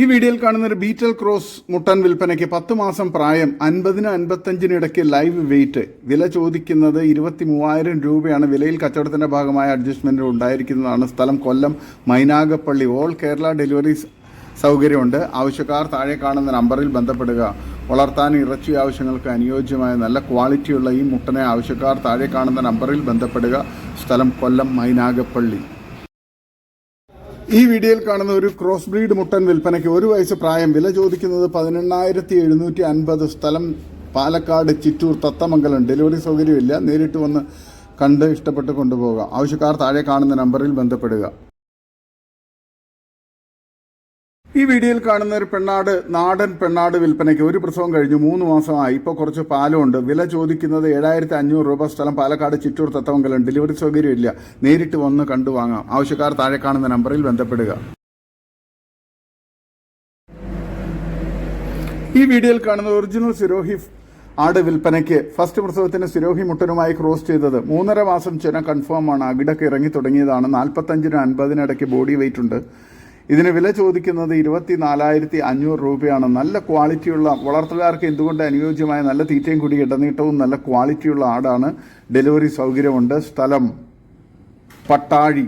ഈ വീഡിയോയിൽ കാണുന്ന ഒരു ബീറ്റൽ ക്രോസ് മുട്ടൻ വിൽപ്പനയ്ക്ക് പത്ത് മാസം പ്രായം അൻപതിന് അൻപത്തഞ്ചിന് ഇടയ്ക്ക് ലൈവ് വെയിറ്റ്. വില ചോദിക്കുന്നത് ഇരുപത്തി മൂവായിരം രൂപയാണ്. വിലയിൽ കച്ചവടത്തിന്റെ ഭാഗമായ അഡ്ജസ്റ്റ്മെന്റ് ഉണ്ടായിരിക്കുന്നതാണ് സ്ഥലം. കൊല്ലം മൈനാഗപ്പള്ളി ഓൾ കേരള ഡെലിവറി സൗകര്യമുണ്ട്. ആവശ്യക്കാർ താഴെ കാണുന്ന നമ്പറിൽ ബന്ധപ്പെടുക. വളർത്താൻ ഇറച്ചി ആവശ്യങ്ങൾക്ക് അനുയോജ്യമായ നല്ല ക്വാളിറ്റിയുള്ള ഈ മുട്ടനെ ആവശ്യക്കാർ താഴെ കാണുന്ന നമ്പറിൽ ബന്ധപ്പെടുക. സ്ഥലം കൊല്ലം മൈനാഗപ്പള്ളി. ഈ വീഡിയോയിൽ കാണുന്ന ഒരു ക്രോസ് ബ്രീഡ് മുട്ടൻ വിൽപ്പനയ്ക്ക് ഒരു വയസ്സ് പ്രായം. വില ചോദിക്കുന്നത് പതിനെണ്ണായിരത്തി എഴുന്നൂറ്റി അൻപത് സ്ഥലം. പാലക്കാട് ചിറ്റൂർ തത്തമംഗലം. ഡെലിവറി സൗകര്യമില്ല. നേരിട്ട് വന്ന് കണ്ട് ഇഷ്ടപ്പെട്ട് കൊണ്ടുപോകുക ആവശ്യക്കാർ താഴെ കാണുന്ന നമ്പറിൽ ബന്ധപ്പെടുക. ഈ വീഡിയോയിൽ കാണുന്ന ഒരു പെണ്ണാട് നാടൻ പെണ്ണാട് വിൽപ്പനയ്ക്ക് ഒരു പ്രസവം കഴിഞ്ഞു മൂന്ന് മാസമായി. ഇപ്പോൾ കുറച്ച് പാലുണ്ട്. വില ചോദിക്കുന്നത് ഏഴായിരത്തി അഞ്ഞൂറ് രൂപ സ്ഥലം. പാലക്കാട് ചിറ്റൂർ തത്തമംഗലം. ഡെലിവറി സൗകര്യമില്ല. നേരിട്ട് വന്ന് കണ്ടു വാങ്ങാം ആവശ്യക്കാർ താഴെ കാണുന്ന നമ്പറിൽ ബന്ധപ്പെടുക. ഈ വീഡിയോയിൽ കാണുന്ന ഒറിജിനൽ സിരോഹി ആട് വിൽപ്പനയ്ക്ക് ഫസ്റ്റ് പ്രസവത്തിന് സിരോഹി മുട്ടനുമായി ക്രോസ് ചെയ്തത് മൂന്നര മാസം ചെന കൺഫേം ആണ്. അകിടക്ക് ഇറങ്ങി തുടങ്ങിയതാണ്. നാൽപ്പത്തഞ്ചിന് അൻപതിനിടയ്ക്ക് ബോഡി വെയിറ്റ് ഉണ്ട്. ഇതിന് വില ചോദിക്കുന്നത് ഇരുപത്തി നാലായിരത്തി അഞ്ഞൂറ് രൂപയാണ്. നല്ല ക്വാളിറ്റിയുള്ള വളർത്തുകാർക്ക് എന്തുകൊണ്ട് അനുയോജ്യമായ നല്ല തീറ്റയും കൂടി ഇടനീട്ടവും നല്ല ക്വാളിറ്റിയുള്ള ആടാണ് ഡെലിവറി സൗകര്യമുണ്ട്. സ്ഥലം പട്ടാഴി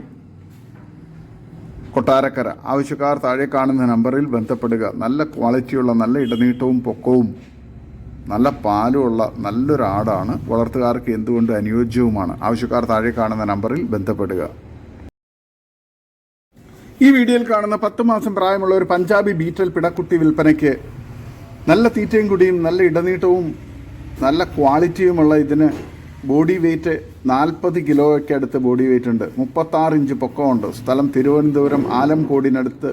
കൊട്ടാരക്കര. ആവശ്യക്കാർ താഴെ കാണുന്ന നമ്പറിൽ ബന്ധപ്പെടുക. നല്ല ക്വാളിറ്റിയുള്ള നല്ല ഇടനീട്ടവും പൊക്കവും നല്ല പാലുമുള്ള നല്ലൊരു ആടാണ് വളർത്തുകാർക്ക് എന്തുകൊണ്ട് അനുയോജ്യവുമാണ്? ആവശ്യക്കാർ താഴെ കാണുന്ന നമ്പറിൽ ബന്ധപ്പെടുക. ഈ വീഡിയോയിൽ കാണുന്ന പത്ത് മാസം പ്രായമുള്ള ഒരു പഞ്ചാബി ബീറ്റൽ പിടക്കുട്ടി വിൽപ്പനയ്ക്ക് നല്ല തീറ്റയും കുടിയും നല്ല ഇടനീട്ടവും നല്ല ക്വാളിറ്റിയുമുള്ള ഇതിന് ബോഡി വെയ്റ്റ് നാൽപ്പത് കിലോയൊക്കെ അടുത്ത് ബോഡി വെയ്റ്റ് ഉണ്ട്. മുപ്പത്താറ് ഇഞ്ച് പൊക്കമുണ്ട് സ്ഥലം തിരുവനന്തപുരം ആലംകോടിനടുത്ത്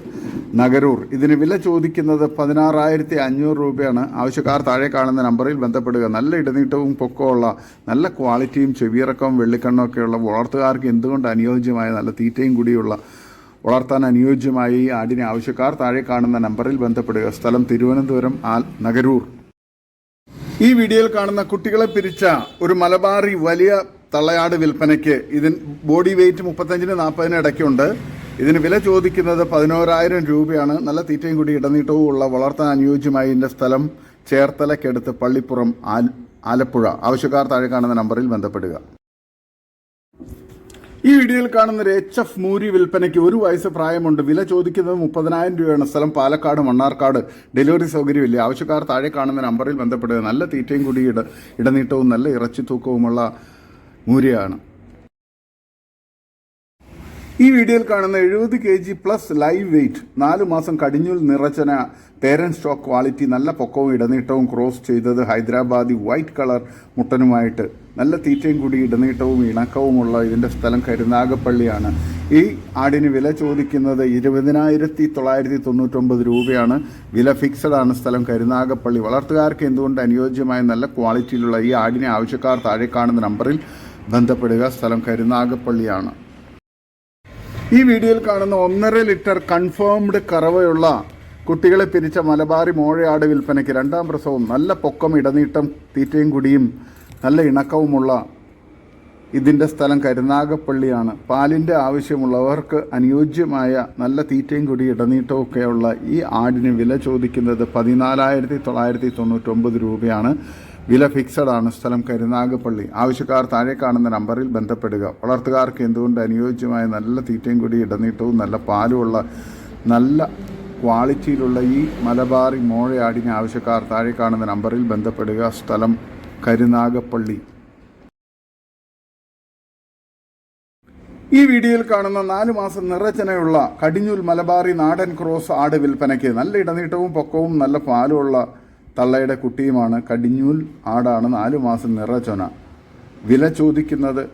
നഗരൂർ. ഇതിന് വില ചോദിക്കുന്നത് പതിനാറായിരത്തി അഞ്ഞൂറ് രൂപയാണ്. ആവശ്യക്കാർ താഴെ കാണുന്ന നമ്പറിൽ ബന്ധപ്പെടുക. നല്ല ഇടനീട്ടവും പൊക്കമുള്ള നല്ല ക്വാളിറ്റിയും ചെവിയിറക്കവും വെള്ളിക്കണ്ണമൊക്കെയുള്ള വളർത്തുകാർക്ക് എന്തുകൊണ്ട് അനുയോജ്യമായ നല്ല തീറ്റയും കൂടിയുള്ള വളർത്താൻ അനുയോജ്യമായ ഈ ആടിനെ ആവശ്യക്കാർ താഴെ കാണുന്ന നമ്പറിൽ ബന്ധപ്പെടുക. സ്ഥലം തിരുവനന്തപുരം ആൽ നഗരൂർ. ഈ വീഡിയോയിൽ കാണുന്ന കുട്ടികളെ പിരിച്ച ഒരു മലബാറി വലിയ തള്ളയാട് വിൽപ്പനയ്ക്ക് ഇതിൻ ബോഡി വെയിറ്റ് മുപ്പത്തഞ്ചിന് നാൽപ്പതിന് ഇടയ്ക്കുണ്ട്. ഇതിന് വില ചോദിക്കുന്നത് പതിനോരായിരം രൂപയാണ്. നല്ല തീറ്റയും കൂടി ഇടനീട്ടവും ഉള്ള വളർത്താൻ അനുയോജ്യമായ ഇതിന്റെ സ്ഥലം ചേർത്തലക്കെടുത്ത് പള്ളിപ്പുറം ആലപ്പുഴ. ആവശ്യക്കാർ താഴെ കാണുന്ന നമ്പറിൽ ബന്ധപ്പെടുക. ഈ വീഡിയോയിൽ കാണുന്ന ഒരു എച്ച് എഫ് മൂരി വിൽപ്പനയ്ക്ക് ഒരു വയസ്സ് പ്രായമുണ്ട്. വില ചോദിക്കുന്നത് മുപ്പതിനായിരം രൂപയാണ്. സ്ഥലം പാലക്കാട് മണ്ണാർക്കാട്. ഡെലിവറി സൗകര്യമില്ല. ആവശ്യക്കാർ താഴെ കാണുന്ന നമ്പറിൽ ബന്ധപ്പെടുക. നല്ല തീറ്റയും കൂടി ഇട ഇടനീട്ടവും നല്ല ഇറച്ചി തൂക്കവുമുള്ള മൂരിയാണ്. ഈ വീഡിയോയിൽ കാണുന്ന എഴുപത് K G plus live weight നാലു മാസം കടിഞ്ഞൂൽ നിറച്ചന പേരൻ സ്റ്റോക്ക് ക്വാളിറ്റി നല്ല പൊക്കവും ഇടനീട്ടവും ക്രോസ് ചെയ്തത് ഹൈദരാബാദി വൈറ്റ് കളർ മുട്ടനുമായിട്ട്. നല്ല തീറ്റയും കൂടി ഇടനീട്ടവും ഇണക്കവുമുള്ള ഇതിന്റെ സ്ഥലം കരുനാഗപ്പള്ളിയാണ് ഈ ആടിന് വില ചോദിക്കുന്നത് ഇരുപതിനായിരത്തി തൊള്ളായിരത്തി തൊണ്ണൂറ്റൊമ്പത് രൂപയാണ്. വില ഫിക്സഡ് ആണ് സ്ഥലം കരുനാഗപ്പള്ളി വളർത്തുകാർക്ക് എന്തുകൊണ്ട് അനുയോജ്യമായ നല്ല ക്വാളിറ്റിയിലുള്ള ഈ ആടിനെ ആവശ്യക്കാർ താഴെ കാണുന്ന നമ്പറിൽ ബന്ധപ്പെടുക? സ്ഥലം കരുനാഗപ്പള്ളിയാണ് ഈ വീഡിയോയിൽ കാണുന്ന ഒന്നര ലിറ്റർ കൺഫേംഡ് കറവയുള്ള കുട്ടികളെ പിരിച്ച മലബാറി മോഴയാട് വിൽപ്പനയ്ക്ക് രണ്ടാം പ്രസവം. നല്ല പൊക്കം ഇടനീട്ടം തീറ്റയും കുടിയും നല്ല ഇണക്കവുമുള്ള ഇതിന്റെ സ്ഥലം കരുനാഗപ്പള്ളിയാണ്. പാലിന്റെ ആവശ്യമുള്ളവർക്ക് അനുയോജ്യമായ നല്ല തീറ്റയും കുടി ഇടനീട്ടവും ഒക്കെയുള്ള ഈ ആടിന് വില ചോദിക്കുന്നത് പതിനാലായിരത്തി തൊള്ളായിരത്തി തൊണ്ണൂറ്റൊമ്പത് രൂപയാണ്. വില ഫിക്സഡ് ആണ് സ്ഥലം കരുനാഗപ്പള്ളി. ആവശ്യക്കാർ താഴെ കാണുന്ന നമ്പറിൽ ബന്ധപ്പെടുക. വളർത്തുകാർക്ക് എന്തുകൊണ്ട് അനുയോജ്യമായ നല്ല തീറ്റയും കൂടി ഇടനീട്ടവും നല്ല പാലുമുള്ള നല്ല ക്വാളിറ്റിയിലുള്ള ഈ മലബാറി മോഴയാടിന് ആവശ്യക്കാർ താഴെ കാണുന്ന നമ്പറിൽ ബന്ധപ്പെടുക. സ്ഥലം കരുനാഗപ്പള്ളി. ഈ വീഡിയോയിൽ കാണുന്ന നാല് മാസം നിറച്ചനയുള്ള കടിഞ്ഞൂൽ മലബാറി നാടൻ ക്രോസ് ആട് വിൽപ്പനയ്ക്ക് നല്ല ഇടനീട്ടവും പൊക്കവും നല്ല പാലുമുള്ള തള്ളയുടെ കുട്ടിയുമാണ് കടിഞ്ഞൂൽ ആടാണ് നാല് മാസം നിറചന വില ചോദിക്കുന്നത്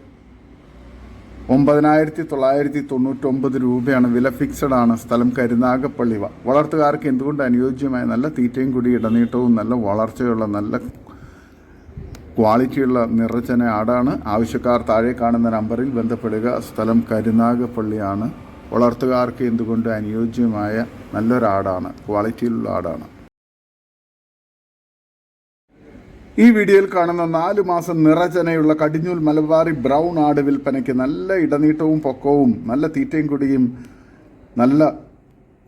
ഒമ്പതിനായിരത്തി തൊള്ളായിരത്തി തൊണ്ണൂറ്റൊമ്പത് രൂപയാണ്. വില ഫിക്സഡ് ആണ്. സ്ഥലം കരുനാഗപ്പള്ളി. വളർത്തുകാർക്ക് എന്തുകൊണ്ട് അനുയോജ്യമായ നല്ല തീറ്റയും കൂടി ഇടനീട്ടവും നല്ല വളർച്ചയുള്ള നല്ല ക്വാളിറ്റിയുള്ള നിറച്ചന ആടാണ്. ആവശ്യക്കാർ താഴെ കാണുന്ന നമ്പറിൽ ബന്ധപ്പെടുക. സ്ഥലം കരുനാഗപ്പള്ളിയാണ്. വളർത്തുകാർക്ക് എന്തുകൊണ്ട് അനുയോജ്യമായ നല്ലൊരാടാണ്? ക്വാളിറ്റിയിലുള്ള ആടാണ്. ഈ വീഡിയോയിൽ കാണുന്ന നാലു മാസം നിറചനയുള്ള കടിഞ്ഞൂൽ മലബാറി ബ്രൗൺ ആട് വിൽപ്പനയ്ക്ക് നല്ല ഇടനീട്ടവും പൊക്കവും നല്ല തീറ്റയും കുടിയും നല്ല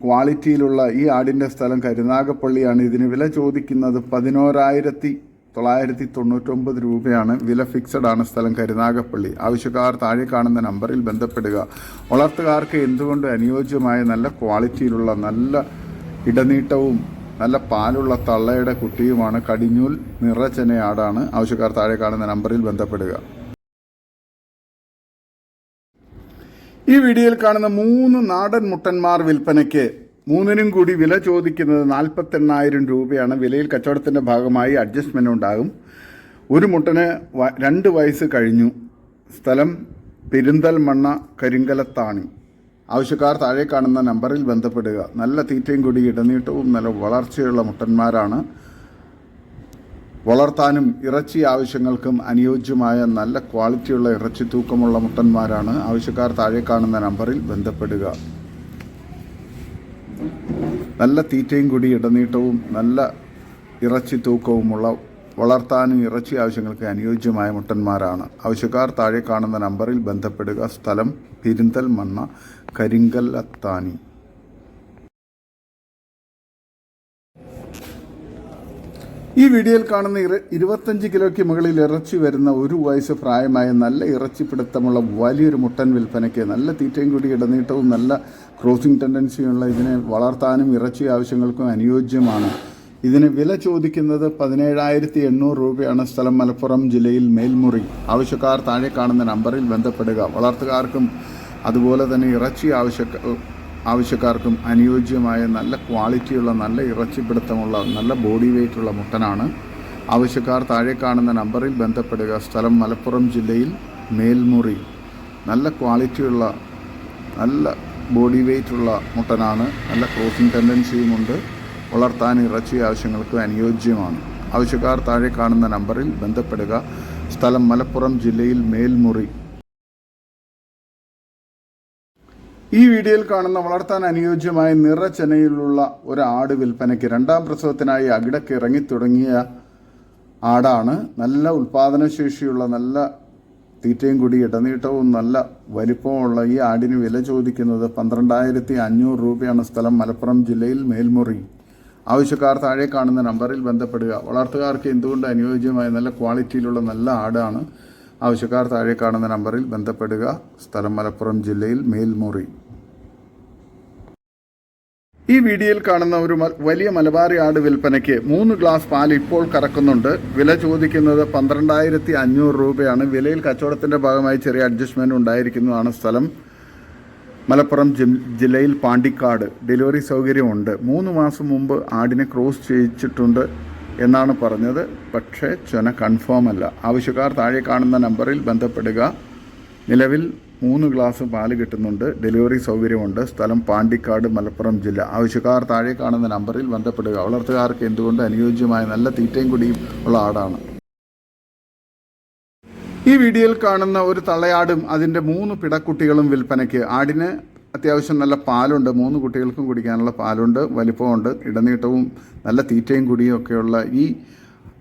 ക്വാളിറ്റിയിലുള്ള ഈ ആടിന്റെ സ്ഥലം കരുനാഗപ്പള്ളിയാണ്. ഇതിന് വില ചോദിക്കുന്നത് പതിനോരായിരത്തി തൊള്ളായിരത്തി തൊണ്ണൂറ്റൊമ്പത് രൂപയാണ് വില ഫിക്സഡ് ആണ് സ്ഥലം കരുനാഗപ്പള്ളി. ആവശ്യക്കാർ താഴെ കാണുന്ന നമ്പറിൽ ബന്ധപ്പെടുക. വളർത്തുകാർക്ക് എന്തുകൊണ്ട് അനുയോജ്യമായ നല്ല ക്വാളിറ്റിയിലുള്ള നല്ല ഇടനീട്ടവും നല്ല പാലുള്ള തള്ളയുടെ കുട്ടിയുമാണ് കടിഞ്ഞൂൽ നിറചനയാടാണ് ആവശ്യക്കാർ താഴെ കാണുന്ന നമ്പറിൽ ബന്ധപ്പെടുക. ഈ വീഡിയോയിൽ കാണുന്ന മൂന്ന് നാടൻ മുട്ടന്മാർ വിൽപ്പനയ്ക്ക് മൂന്നിനും കൂടി വില ചോദിക്കുന്നത് നാൽപ്പത്തെണ്ണായിരം രൂപയാണ്. വിലയിൽ കച്ചവടത്തിന്റെ ഭാഗമായി അഡ്ജസ്റ്റ്മെന്റ് ഉണ്ടാകും. ഒരു മുട്ടന് രണ്ട് വയസ്സ് കഴിഞ്ഞു. സ്ഥലം പെരിന്തൽമണ്ണ കരിങ്കലത്താണി. ആവശ്യക്കാർ താഴെ കാണുന്ന നമ്പറിൽ ബന്ധപ്പെടുക. നല്ല തീറ്റയും കൂടി ഇടനീട്ടവും നല്ല വളർച്ചയുള്ള മുട്ടന്മാരാണ്. വളർത്താനും ഇറച്ചി ആവശ്യങ്ങൾക്കും അനുയോജ്യമായ നല്ല ക്വാളിറ്റിയുള്ള ഇറച്ചി തൂക്കമുള്ള മുട്ടന്മാരാണ്. ആവശ്യക്കാർ താഴെ കാണുന്ന നമ്പറിൽ ബന്ധപ്പെടുക. നല്ല തീറ്റയും കൂടി ഇടനീട്ടവും നല്ല ഇറച്ചി തൂക്കവുമുള്ള വളർത്താനും ഇറച്ചി ആവശ്യങ്ങൾക്ക് അനുയോജ്യമായ മുട്ടന്മാരാണ്. ആവശ്യക്കാർ താഴെ കാണുന്ന നമ്പറിൽ ബന്ധപ്പെടുക. സ്ഥലം പെരിന്തൽമണ്ണ കരിങ്കല്ലത്താനി. ഈ വീഡിയോയിൽ കാണുന്ന ഇരുപത്തഞ്ച് കിലോയ്ക്ക് മുകളിൽ ഇറച്ചി വരുന്ന ഒരു വയസ്സ് പ്രായമായ നല്ല ഇറച്ചി പിടുത്തമുള്ള വലിയൊരു മുട്ടൻ വിൽപ്പനയ്ക്ക് നല്ല തീറ്റയും കൂടി ഇടനീട്ടവും നല്ല ക്രോസിംഗ് ടെൻഡൻസിയുള്ള ഇതിനെ വളർത്താനും ഇറച്ചി ആവശ്യങ്ങൾക്കും അനുയോജ്യമാണ്. ഇതിന് വില ചോദിക്കുന്നത് പതിനേഴായിരത്തി എണ്ണൂറ് രൂപയാണ് സ്ഥലം മലപ്പുറം ജില്ലയിൽ മേൽമുറി. ആവശ്യക്കാർ താഴെ കാണുന്ന നമ്പറിൽ ബന്ധപ്പെടുക. വളർത്തുകാർക്കും അതുപോലെ തന്നെ ഇറച്ചി ആവശ്യക്ക ആവശ്യക്കാർക്കും അനുയോജ്യമായ നല്ല ക്വാളിറ്റിയുള്ള നല്ല ഇറച്ചിപ്പിടുത്തമുള്ള നല്ല ബോഡി വെയ്റ്റുള്ള മുട്ടനാണ്. ആവശ്യക്കാർ താഴെ കാണുന്ന നമ്പറിൽ ബന്ധപ്പെടുക. സ്ഥലം മലപ്പുറം ജില്ലയിൽ മേൽമുറി. നല്ല ക്വാളിറ്റിയുള്ള നല്ല ബോഡി വെയ്റ്റുള്ള മുട്ടനാണ്. നല്ല ക്രോസിംഗ് ടെൻഡൻസിയുമുണ്ട്. വളർത്താൻ ഇറച്ചി ആവശ്യങ്ങൾക്ക് അനുയോജ്യമാണ്. ആവശ്യക്കാർ താഴെ കാണുന്ന നമ്പറിൽ ബന്ധപ്പെടുക. സ്ഥലം മലപ്പുറം ജില്ലയിൽ മേൽമുറി. ഈ വീഡിയോയിൽ കാണുന്ന വളർത്താൻ അനുയോജ്യമായ നിറച്ചെനയിലുള്ള ഒരു ആട് വിൽപ്പനയ്ക്ക് രണ്ടാം പ്രസവത്തിനായി അകിടക്ക് ഇറങ്ങി തുടങ്ങിയ ആടാണ്. നല്ല ഉൽപാദനശേഷിയുള്ള നല്ല തീറ്റയും കൂടി ഇടനീട്ടവും നല്ല വലിപ്പമുള്ള ഈ ആടിന് വില ചോദിക്കുന്നത് പന്ത്രണ്ടായിരത്തി അഞ്ഞൂറ് രൂപയാണ് സ്ഥലം മലപ്പുറം ജില്ലയിൽ മേൽമുറി. ആവശ്യക്കാർ താഴെ കാണുന്ന നമ്പറിൽ ബന്ധപ്പെടുക. വളർത്തുകാർക്ക് എന്തുകൊണ്ട് അനുയോജ്യമായ നല്ല ക്വാളിറ്റിയിലുള്ള നല്ല ആടാണ്? ആവശ്യക്കാർ താഴെ കാണുന്ന നമ്പറിൽ ബന്ധപ്പെടുക. സ്ഥലം മലപ്പുറം ജില്ലയിൽ മേൽമുറി. ഈ വീഡിയോയിൽ കാണുന്ന ഒരു വലിയ മലബാറി ആട് വിൽപ്പനയ്ക്ക് മൂന്ന് ഗ്ലാസ് പാൽ ഇപ്പോൾ കറക്കുന്നുണ്ട്. വില ചോദിക്കുന്നത് പന്ത്രണ്ടായിരത്തി അഞ്ഞൂറ് രൂപയാണ്. വിലയിൽ കച്ചവടത്തിന്റെ ഭാഗമായി ചെറിയ അഡ്ജസ്റ്റ്മെന്റ് ഉണ്ടായിരിക്കുന്നതാണ് സ്ഥലം. മലപ്പുറം ജില്ലയിൽ പാണ്ടിക്കാട്. ഡെലിവറി സൗകര്യമുണ്ട്. മൂന്ന് മാസം മുമ്പ് ആടിനെ ക്രോസ് ചെയ്യിച്ചിട്ടുണ്ട്. എന്നാണ് പറഞ്ഞത്. പക്ഷേ ചൊന കൺഫേം അല്ല. ആവശ്യക്കാർ താഴെ കാണുന്ന നമ്പറിൽ ബന്ധപ്പെടുക. നിലവിൽ മൂന്ന് ഗ്ലാസ് പാൽ കിട്ടുന്നുണ്ട്. ഡെലിവറി സൗകര്യമുണ്ട്. സ്ഥലം പാണ്ടിക്കാട് മലപ്പുറം ജില്ല. ആവശ്യക്കാർ താഴെ കാണുന്ന നമ്പറിൽ ബന്ധപ്പെടുക. വളർത്തുകാർക്ക് എന്തുകൊണ്ട് അനുയോജ്യമായ നല്ല തീറ്റയും കുടിയും ഉള്ള ആടാണ്. ഈ വീഡിയോയിൽ കാണുന്ന ഒരു തള്ളയാടും അതിന്റെ മൂന്ന് പിടക്കുട്ടികളും വിൽപ്പനയ്ക്ക് ആടിന് അത്യാവശ്യം നല്ല പാലുണ്ട്. മൂന്ന് കുട്ടികൾക്കും കുടിക്കാനുള്ള പാലുണ്ട് വലിപ്പമുണ്ട് ഇടനീട്ടവും നല്ല തീറ്റയും കുടിയും ഒക്കെയുള്ള ഈ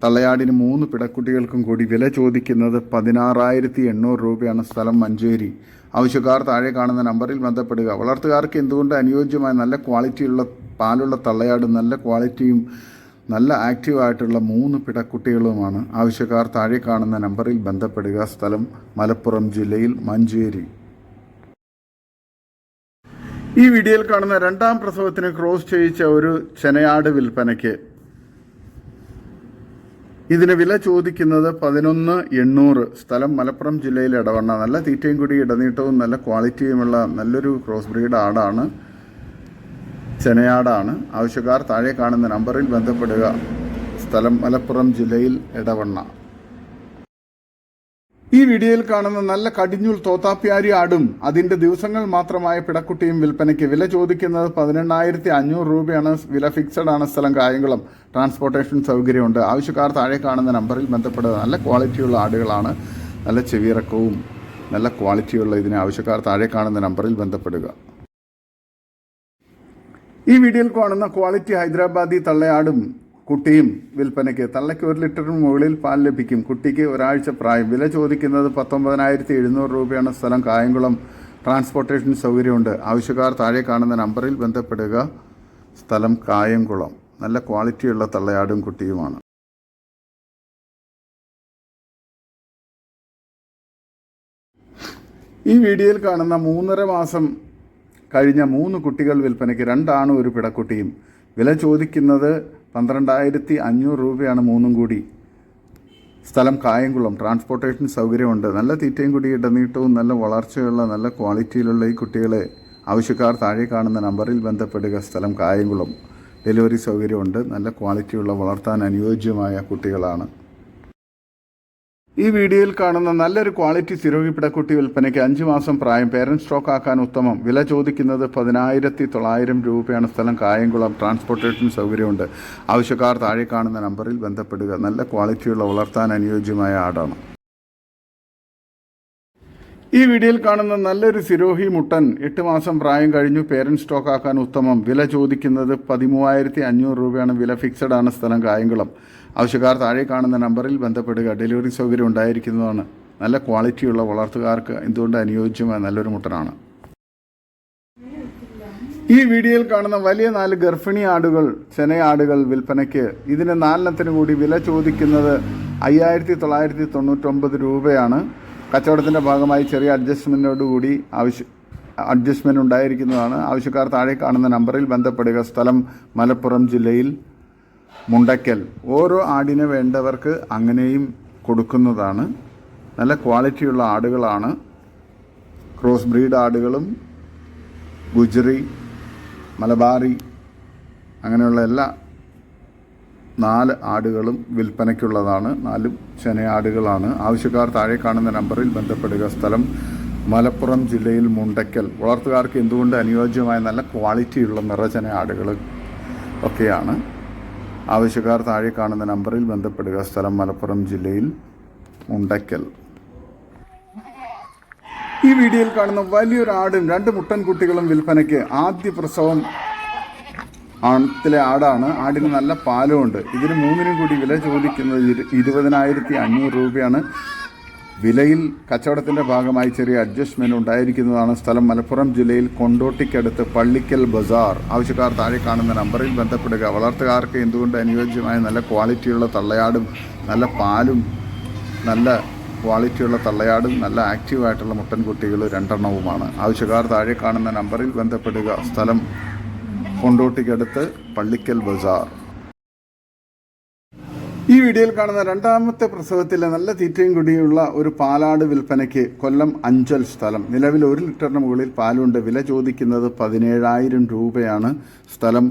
തള്ളയാടിന് മൂന്ന് പിടക്കുട്ടികൾക്കും കൂടി വില ചോദിക്കുന്നത് പതിനാറായിരത്തി എണ്ണൂറ് രൂപയാണ് സ്ഥലം മഞ്ചേരി. ആവശ്യക്കാർ താഴെ കാണുന്ന നമ്പറിൽ ബന്ധപ്പെടുക. വളർത്തുകാർക്ക് എന്തുകൊണ്ട് അനുയോജ്യമായ നല്ല ക്വാളിറ്റിയുള്ള പാലുള്ള തള്ളയാടും നല്ല ക്വാളിറ്റിയും നല്ല ആക്റ്റീവായിട്ടുള്ള മൂന്ന് പിടക്കുട്ടികളുമാണ്? ആവശ്യക്കാർ താഴെ കാണുന്ന നമ്പറിൽ ബന്ധപ്പെടുക. സ്ഥലം മലപ്പുറം ജില്ലയിൽ മഞ്ചേരി. ഈ വീഡിയോയിൽ കാണുന്ന രണ്ടാം പ്രസവത്തിന് ക്രോസ് ചെയ്യിച്ച ഒരു ചെനയാട് വിൽപ്പനയ്ക്ക് ഇതിന് വില ചോദിക്കുന്നത് പതിനൊന്ന് എണ്ണൂറ്. സ്ഥലം മലപ്പുറം ജില്ലയിൽ ഇടവണ്ണ. നല്ല തീറ്റയും കൂടി ഇടനീട്ടവും നല്ല ക്വാളിറ്റിയുമുള്ള നല്ലൊരു ക്രോസ് ബ്രീഡ് ആടാണ്. ചെനയാടാണ്. ആവശ്യക്കാർ താഴെ കാണുന്ന നമ്പറിൽ ബന്ധപ്പെടുക. സ്ഥലം മലപ്പുറം ജില്ലയിൽ ഇടവണ്ണ. ഈ വീഡിയോയിൽ കാണുന്ന നല്ല കടിഞ്ഞൂൽ തോത്താപ്പിയാരി ആടും അതിന്റെ ദിവസങ്ങൾ മാത്രമായ പിടക്കുട്ടിയും വിൽപ്പനയ്ക്ക് വില ചോദിക്കുന്നത് പതിനെണ്ണായിരത്തി അഞ്ഞൂറ് രൂപയാണ്. വില ഫിക്സഡ് ആണ് സ്ഥലം കായംകുളം. ട്രാൻസ്പോർട്ടേഷൻ സൗകര്യമുണ്ട്. ആവശ്യക്കാർ താഴെ കാണുന്ന നമ്പറിൽ ബന്ധപ്പെടുക. നല്ല ക്വാളിറ്റിയുള്ള ആടുകളാണ്. നല്ല ചെവിയിറക്കവും നല്ല ക്വാളിറ്റിയുള്ള ഇതിന് ആവശ്യക്കാർ താഴെ കാണുന്ന നമ്പറിൽ ബന്ധപ്പെടുക. ഈ വീഡിയോയിൽ കാണുന്ന ക്വാളിറ്റി ഹൈദരാബാദി തള്ളയാടും കുട്ടിയും വിൽപ്പനയ്ക്ക് തള്ളയ്ക്ക് ഒരു ലിറ്ററിന് മുകളിൽ പാൽ ലഭിക്കും. കുട്ടിക്ക് ഒരാഴ്ച പ്രായം. വില ചോദിക്കുന്നത് പത്തൊമ്പതിനായിരത്തി എഴുന്നൂറ് രൂപയാണ്. സ്ഥലം കായംകുളം. ട്രാൻസ്പോർട്ടേഷൻ സൗകര്യമുണ്ട്. ആവശ്യക്കാർ താഴെ കാണുന്ന നമ്പറിൽ ബന്ധപ്പെടുക. സ്ഥലം കായംകുളം. നല്ല ക്വാളിറ്റിയുള്ള തള്ളയാടും കുട്ടിയുമാണ്. ഈ വീഡിയോയിൽ കാണുന്ന മൂന്നര മാസം കഴിഞ്ഞ മൂന്ന് കുട്ടികൾ വിൽപ്പനയ്ക്ക് രണ്ടാണ് ഒരു പിടക്കുട്ടിയും. വില ചോദിക്കുന്നത് പന്ത്രണ്ടായിരത്തി അഞ്ഞൂറ് രൂപയാണ് മൂന്നും കൂടി. സ്ഥലം കായംകുളം. ട്രാൻസ്പോർട്ടേഷൻ സൗകര്യമുണ്ട്. നല്ല തീറ്റയും കൂടി ഇടനീട്ടവും നല്ല വളർച്ചയുള്ള നല്ല ക്വാളിറ്റിയിലുള്ള ഈ കുട്ടികളെ ആവശ്യക്കാർ താഴെ കാണുന്ന നമ്പറിൽ ബന്ധപ്പെടുക. സ്ഥലം കായംകുളം. ഡെലിവറി സൗകര്യമുണ്ട്. നല്ല ക്വാളിറ്റിയുള്ള വളർത്താൻ അനുയോജ്യമായ കുട്ടികളാണ്. ഈ വീഡിയോയിൽ കാണുന്ന നല്ലൊരു ക്വാളിറ്റി സിരോഗി പിടക്കുട്ടി വിൽപ്പനയ്ക്ക് അഞ്ച് മാസം പ്രായം പേരന്റ് സ്റ്റോക്ക് ആക്കാൻ ഉത്തമം വില ചോദിക്കുന്നത് പതിനായിരത്തി തൊള്ളായിരം രൂപയാണ്. സ്ഥലം കായംകുളം ട്രാൻസ്പോർട്ടേഷൻ സൗകര്യമുണ്ട്. ആവശ്യക്കാർ താഴെ കാണുന്ന നമ്പറിൽ ബന്ധപ്പെടുക. നല്ല ക്വാളിറ്റിയുള്ള വളർത്താൻ അനുയോജ്യമായ ആടാണ്. ഈ വീഡിയോയിൽ കാണുന്ന നല്ലൊരു സിരോഹി മുട്ടൻ എട്ട് മാസം പ്രായം കഴിഞ്ഞു പേരന്റ് സ്റ്റോക്ക് ആക്കാൻ ഉത്തമം വില ചോദിക്കുന്നത് പതിമൂവായിരത്തി അഞ്ഞൂറ് രൂപയാണ്. വില ഫിക്സഡ് ആണ്. സ്ഥലം കായംകുളം. ആവശ്യക്കാർ താഴെ കാണുന്ന നമ്പറിൽ ബന്ധപ്പെടുക. ഡെലിവറി സൗകര്യം ഉണ്ടായിരിക്കുന്നതാണ്. നല്ല ക്വാളിറ്റിയുള്ള വളർത്തുകാർക്ക് എന്തുകൊണ്ട് അനുയോജ്യമായ നല്ലൊരു മുട്ടനാണ്? ഈ വീഡിയോയിൽ കാണുന്ന വലിയ നാല് ഗർഭിണി ആടുകൾ ചെനയാടുകൾ വിൽപ്പനയ്ക്ക് ഇതിന് നാലെണ്ണത്തിന് കൂടി വില ചോദിക്കുന്നത് അയ്യായിരത്തി തൊള്ളായിരത്തി തൊണ്ണൂറ്റൊമ്പത് രൂപയാണ്. കച്ചവടത്തിന്റെ ഭാഗമായി ചെറിയ അഡ്ജസ്റ്റ്മെന്റോടുകൂടി ആവശ്യ അഡ്ജസ്റ്റ്മെന്റ് ഉണ്ടായിരിക്കുന്നതാണ്. ആവശ്യക്കാർ താഴെ കാണുന്ന നമ്പറിൽ ബന്ധപ്പെടുക. സ്ഥലം മലപ്പുറം ജില്ലയിൽ മുണ്ടയ്ക്കൽ. ഓരോ ആടിനെ വേണ്ടവർക്ക് അങ്ങനെയും കൊടുക്കുന്നതാണ്. നല്ല ക്വാളിറ്റിയുള്ള ആടുകളാണ്. ക്രോസ് ബ്രീഡ് ആടുകളും ഗുജറി മലബാറി അങ്ങനെയുള്ള എല്ലാ നാല് ആടുകളും വിൽപ്പനയ്ക്കുള്ളതാണ്. നാലും ചെനയാടുകളാണ് ആവശ്യക്കാർ താഴെ കാണുന്ന നമ്പറിൽ ബന്ധപ്പെടുക. സ്ഥലം മലപ്പുറം ജില്ലയിൽ മുണ്ടയ്ക്കൽ. വളർത്തുകാർക്ക് എന്തുകൊണ്ട് അനുയോജ്യമായ നല്ല ക്വാളിറ്റിയുള്ള നിറചന ആടുകൾ ഒക്കെയാണ്. ആവശ്യക്കാർ താഴെ കാണുന്ന നമ്പറിൽ ബന്ധപ്പെടുക. സ്ഥലം മലപ്പുറം ജില്ലയിൽ ഉണ്ടക്കൽ ഈ വീഡിയോയിൽ കാണുന്ന വലിയൊരു ആടും രണ്ട് മുട്ടൻ കുട്ടികളും വിൽപ്പനയ്ക്ക് ആദ്യ പ്രസവം ആണത്തിലെ ആടാണ്. ആടിന് നല്ല പാലുമുണ്ട്. ഇതിന് മൂന്നിനും കൂടി വില ചോദിക്കുന്നത് ഇരു- ഇരുപതിനായിരത്തി അഞ്ഞൂറ് രൂപയാണ്. വിലയിൽ കച്ചവടത്തിന്റെ ഭാഗമായി ചെറിയ അഡ്ജസ്റ്റ്മെന്റ് ഉണ്ടായിരിക്കുന്നതാണ് സ്ഥലം. മലപ്പുറം ജില്ലയിൽ കൊണ്ടോട്ടിക്കടുത്ത് പള്ളിക്കൽ ബസാർ. ആവശ്യക്കാർ താഴെ കാണുന്ന നമ്പറിൽ ബന്ധപ്പെടുക. വളർത്തുകാർക്ക് എന്തുകൊണ്ട് അനുയോജ്യമായ നല്ല ക്വാളിറ്റിയുള്ള തള്ളയാടും നല്ല പാലും നല്ല ക്വാളിറ്റിയുള്ള തള്ളയാടും നല്ല ആക്റ്റീവായിട്ടുള്ള മുട്ടൻകുട്ടികൾ രണ്ടെണ്ണവുമാണ്. ആവശ്യക്കാർ താഴെ കാണുന്ന നമ്പറിൽ ബന്ധപ്പെടുക. സ്ഥലം കൊണ്ടോട്ടിക്കടുത്ത് പള്ളിക്കൽ ബസാർ. ഈ വീഡിയോയിൽ കാണുന്ന രണ്ടാമത്തെ പ്രസവത്തിലെ നല്ല തീറ്റയും കുടിയുള്ള ഒരു പാലാട് വിൽപ്പനയ്ക്ക് കൊല്ലം അഞ്ചൽ സ്ഥലം. നിലവിൽ ഒരു ലിറ്ററിന് മുകളിൽ പാലുണ്ട്. വില ചോദിക്കുന്നത് പതിനേഴായിരം രൂപയാണ്. സ്ഥലം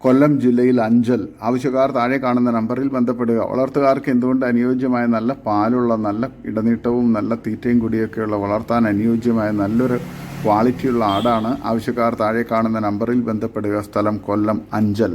കൊല്ലം ജില്ലയിൽ അഞ്ചൽ. ആവശ്യക്കാർ താഴെ കാണുന്ന നമ്പറിൽ ബന്ധപ്പെടുക. വളർത്തുകാർക്ക് എന്തുകൊണ്ട് അനുയോജ്യമായ നല്ല പാലുള്ള നല്ല ഇടനീട്ടവും നല്ല തീറ്റയും കുടിയൊക്കെയുള്ള വളർത്താൻ അനുയോജ്യമായ നല്ലൊരു ക്വാളിറ്റിയുള്ള ആടാണ് ആവശ്യക്കാർ താഴെ കാണുന്ന നമ്പറിൽ ബന്ധപ്പെടുക. സ്ഥലം കൊല്ലം അഞ്ചൽ.